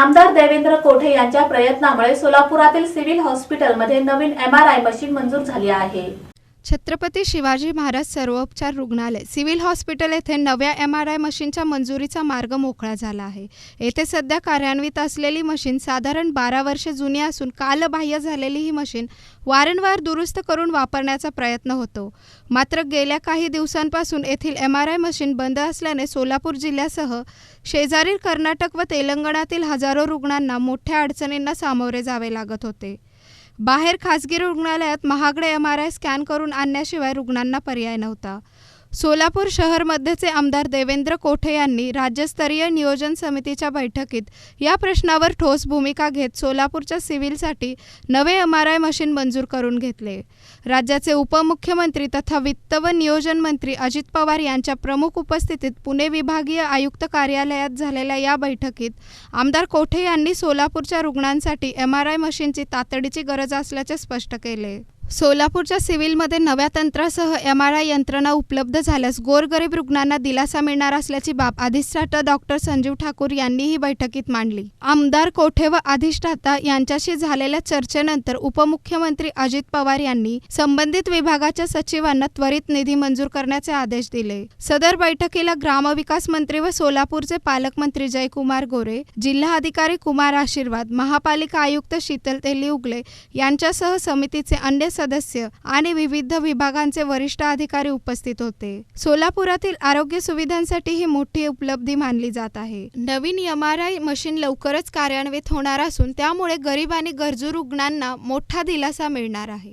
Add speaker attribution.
Speaker 1: आमदार देवेंद्र कोठे यांच्या प्रयत्नामुळे सोलापुरातील सिव्हिल हॉस्पिटलमध्ये नवीन एम आर आय मशीन मंजूर झाली आहे.
Speaker 2: छत्रपती शिवाजी महाराज सर्वोपचार रुग्णालय सिव्हिल हॉस्पिटल येथे नव्या एम आर आय मशीनच्या मंजुरीचा मार्ग मोकळा झाला आहे. येथे सध्या कार्यान्वित असलेली मशीन साधारण बारा वर्षे जुनी असून कालबाह्य झालेली ही मशीन वारंवार दुरुस्त करून वापरण्याचा प्रयत्न होतो. मात्र गेल्या काही दिवसांपासून येथील एम आर आय मशीन बंद असल्याने सोलापूर जिल्ह्यासह शेजारील कर्नाटक व तेलंगणातील हजारो रुग्णांना मोठ्या अडचणींना सामोरे जावे लागत होते. बाहेर खासगी रुग्णालयात महागडे एम आर आय स्कॅन करून आणण्याशिवाय रुग्णांना पर्याय नव्हता. सोलापूर शहरमध्येचे आमदार देवेंद्र कोठे यांनी राज्यस्तरीय नियोजन समितीच्या बैठकीत या प्रश्नावर ठोस भूमिका घेत सोलापूरच्या सिव्हिलसाठी नवे एम आर आय मशीन मंजूर करून घेतले. राज्याचे उपमुख्यमंत्री तथा वित्त व नियोजन मंत्री अजित पवार यांच्या प्रमुख उपस्थितीत पुणे विभागीय आयुक्त कार्यालयात झालेल्या या बैठकीत आमदार कोठे यांनी सोलापूरच्या रुग्णांसाठी एम आर आय मशीनची तातडीची गरज असल्याचे स्पष्ट केले. सोलापूरच्या सिव्हिलमध्ये नव्या तंत्रासह एम आर आय यंत्रणा उपलब्ध झाल्यास गोरगरीब रुग्णांना दिलासा मिळणार असल्याची बाब अधिष्ठाता डॉक्टर संजीव ठाकूर यांनी ही बैठकीत मांडली. आमदार कोठे व अधिष्ठाता यांच्याशी झालेल्या चर्चेनंतर उपमुख्यमंत्री अजित पवार यांनी संबंधित विभागाच्या सचिवांना त्वरित निधी मंजूर करण्याचे आदेश दिले. सदर बैठकीला ग्रामविकास मंत्री व सोलापूरचे पालकमंत्री जयकुमार गोरे जिल्हा अधिकारी कुमार आशीर्वाद महापालिका आयुक्त शीतल तेली उगले यांच्यासह समितीचे अन्य सदस्य आणि विविध विभागांचे वरिष्ठ अधिकारी उपस्थित होते. सोलापुरातील आरोग्य सुविधांसाठी ही मोठी उपलब्धी मानली जात आहे. नवीन एम आर आय मशीन लवकरच कार्यान्वित होणार असून त्यामुळे गरीब आणि गरजू रुग्णांना मोठा दिलासा मिळणार आहे.